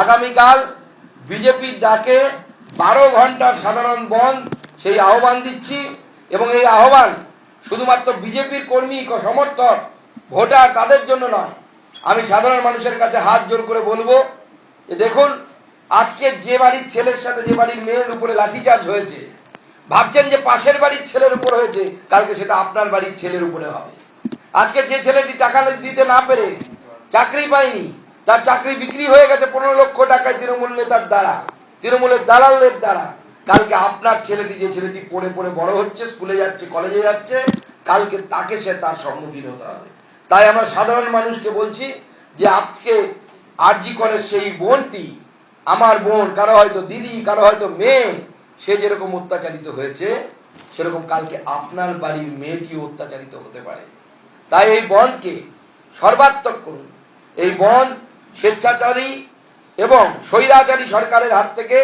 আগামীকাল বিজেপির ডাকে বারো ঘণ্টার সাধারণ বন্ধ সেই আহ্বান দিচ্ছি এবং এই আহ্বান শুধুমাত্র বিজেপির কর্মী সমর্থক, ভোটার তাদের জন্য নয়, আমি সাধারণ মানুষের কাছে হাত জোর করে বলব যে দেখুন, আজকে যে বাড়ির ছেলের সাথে যে বাড়ির মেয়ের উপরে লাঠিচার্জ হয়েছে, ভাবছেন যে পাশের বাড়ির ছেলের উপর হয়েছে, কালকে সেটা আপনার বাড়ির ছেলের উপরে হবে। আজকে যে ছেলেটি টাকা দিতে না পেরে চাকরি পায়নি তার চাকরি বিক্রি হয়ে গেছে পনেরো লক্ষ টাকায় তৃণমূল নেতার দ্বারা, তৃণমূলের দালালদের দ্বারা। কালকে আপনার ছেলেটি, যে ছেলেটি পড়ে পড়ে বড় হচ্ছে, স্কুলে যাচ্ছে, কলেজে যাচ্ছে, কালকে তাকে সে তার সম্মুখীন হতে হবে। তাই আমরা সাধারণ মানুষকে বলছি যে আজকে আরজি করে সেই বোনটি, আমার বোন, কারও হয়তো দিদি, কারও হয়তো মেয়ে, সে যেরকম অত্যাচারিত হয়েছে, সেরকম কালকে আপনার বাড়ির মেয়েটিও অত্যাচারিত হতে পারে। তাই এই বনকে সর্বাত্মক করুন। এই বন স্বেচ্ছাচারী এবং স্বৈরাচারী সরকারের হাত থেকে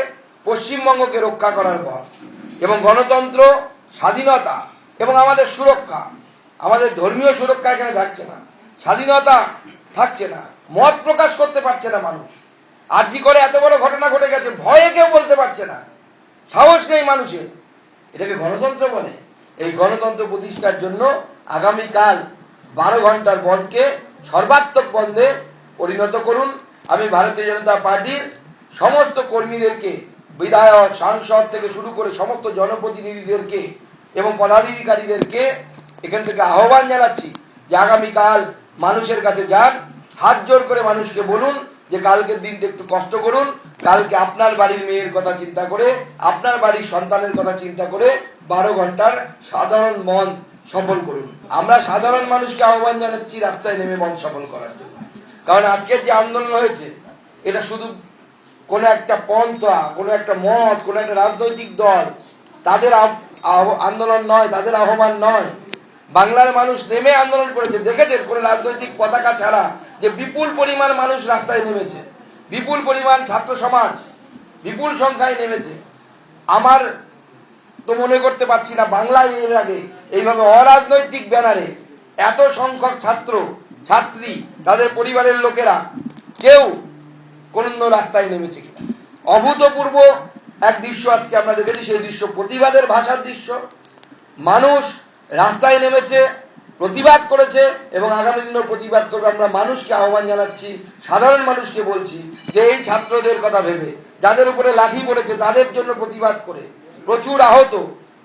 পশ্চিমবঙ্গকে রক্ষা করার পর এবং গণতন্ত্র, স্বাধীনতা এবং আমাদের সুরক্ষা, আমাদের ধর্মীয় সুরক্ষা এখানে থাকছে না, স্বাধীনতা থাকছে না, মত প্রকাশ করতে পারছে না মানুষ। আর জি করে এত বড় ঘটনা ঘটে গেছে, ভয়ে কেউ বলতে পারছে না। সাহস নেই মানুষের। এটাকে গণতন্ত্র বলে। এই গণতন্ত্র প্রতিষ্ঠার জন্য আগামীকাল বারো ঘণ্টার বন্ধকে সর্বাত্মক বন্ধে পরিণত করুন। আমি ভারতীয় জনতা পার্টির সমস্ত কর্মীদেরকে, বিধায়ক, সাংসদ থেকে শুরু করে সমস্ত জনপ্রতিনিধিদেরকে এবং পদাধিকারীদেরকে এখান থেকে আহ্বান জানাচ্ছি যে আগামীকাল মানুষের কাছে যান, হাত জোর করে মানুষকে বলুন যে কালকের দিনটা একটু কষ্ট করুন, কালকে আপনার বাড়ির মেয়ের কথা চিন্তা করে, আপনার বাড়ির সন্তানের কথা চিন্তা করে বারো ঘণ্টার সাধারণ মন সফল করুন। আমরা সাধারণ মানুষকে আহ্বান জানাচ্ছি, রাস্তায় নেমে মন সফল করার জন্য। কারণ আজকের যে আন্দোলন হয়েছে, এটা শুধু কোনো একটা পন্থা, কোনো একটা মত, কোনো একটা রাজনৈতিক দল, তাদের আন্দোলন নয়, তাদের আহ্বান নয়। বাংলার মানুষ নেমে আন্দোলন করেছে। দেখেছেন, কোন রাজনৈতিক পতাকা ছাড়া যে বিপুল পরিমাণ মানুষ রাস্তায় নেমেছে। বিপুল পরিমাণ ছাত্র সমাজ বিপুল সংখ্যায় নেমেছে। আমার তো মনে করতে পারছি না, বাংলায় এর আগে এইভাবে অরাজনৈতিক ব্যানারে এত সংখ্যক ছাত্র ছাত্রী, তাদের পরিবারের লোকেরা কেউ কোন রাস্তায় নেমেছে কিনা। অভূতপূর্ব এক দৃশ্য আজকে আমরা দেখেছি, সেই দৃশ্য প্রতিবাদের ভাষার দৃশ্য। মানুষ রাস্তায় নেমেছে, প্রতিবাদ করেছে এবং আগামী দিনেও প্রতিবাদ করবে। আমরা মানুষকে আহ্বান জানাচ্ছি, সাধারণ মানুষকে বলছি যে এই ছাত্রদের কথা ভেবে, যাদের উপরে লাঠি পড়েছে তাদের জন্য প্রতিবাদ করে। প্রচুর আহত,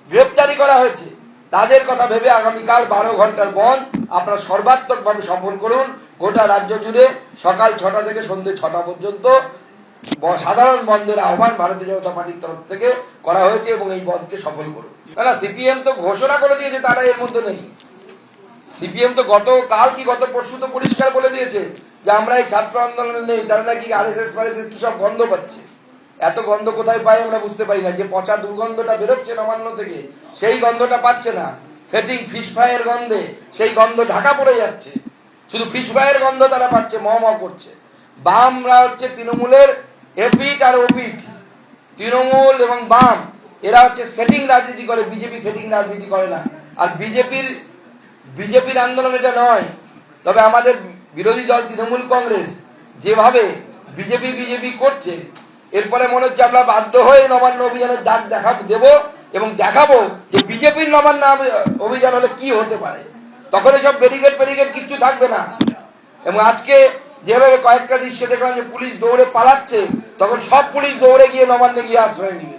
গ্রেপ্তারি করা হয়েছে, তাদের কথা ভেবে আগামীকাল বারো ঘণ্টার বন্ধ আপনারা সর্বাত্মকভাবে সফল করুন। গোটা রাজ্য জুড়ে সকাল ছটা থেকে সন্ধ্যে ছটা পর্যন্ত সাধারণ বন্ধের আহ্বান ভারতীয় জনতা পার্টির তরফ থেকে করা হয়েছে এবং এই বন্ধকে সফল করুন। না সিপিএম তো ঘোষণা করে দিয়েছে, তারা এর মধ্যে নেই। সিপিএম তো গত কাল কি গত পরশু তো পরিষ্কার বলে দিয়েছে যে আমরা এই ছাত্র আন্দোলনে নেই, তারা নাকি আর এস এস ফারএসএস কি সব গন্ধ পাচ্ছে? এত গন্ধ কোথায় পাই আমরা বুঝতে পারি না। যে পচা দুর্গন্ধটা বেরোচ্ছে নবান্ন থেকে, সেই গন্ধটা পাচ্ছে না। সেটিং ফিশ ফ্রাইয়ের গন্ধে, সেই গন্ধ ঢাকা পড়ে যাচ্ছে। শুধু ফিশ ফ্রাইয়ের গন্ধ তারা পাচ্ছে ম করছে। বামরা হচ্ছে তৃণমূলের এপিট আর ওপিট। তৃণমূল এবং বাম, এরা হচ্ছে সেটিং রাজনীতি করে, বিজেপি সেটিং রাজনীতি করে না। আর বিজেপির বিজেপির আন্দোলন এটা নয়। তবে আমাদের বিরোধী দল তৃণমূল কংগ্রেস, যেভাবে বিজেপি বিজেপি করছে, এরপরে মনে হচ্ছে আমরা বাধ্য হয়ে নবান্ন অভিযানের ডাক দেখা, দেব। এবং দেখাবো যে বিজেপির নবান্ন অভিযান হলে কি হতে পারে। তখন এসব ব্যারিকেড ব্যারিকেড কিচ্ছু থাকবে না। এবং আজকে যেভাবে কয়েকটা দৃশ্য দেখলাম যে পুলিশ দৌড়ে পালাচ্ছে, তখন সব পুলিশ দৌড়ে গিয়ে নবান্নে গিয়ে আশ্রয় নিবে।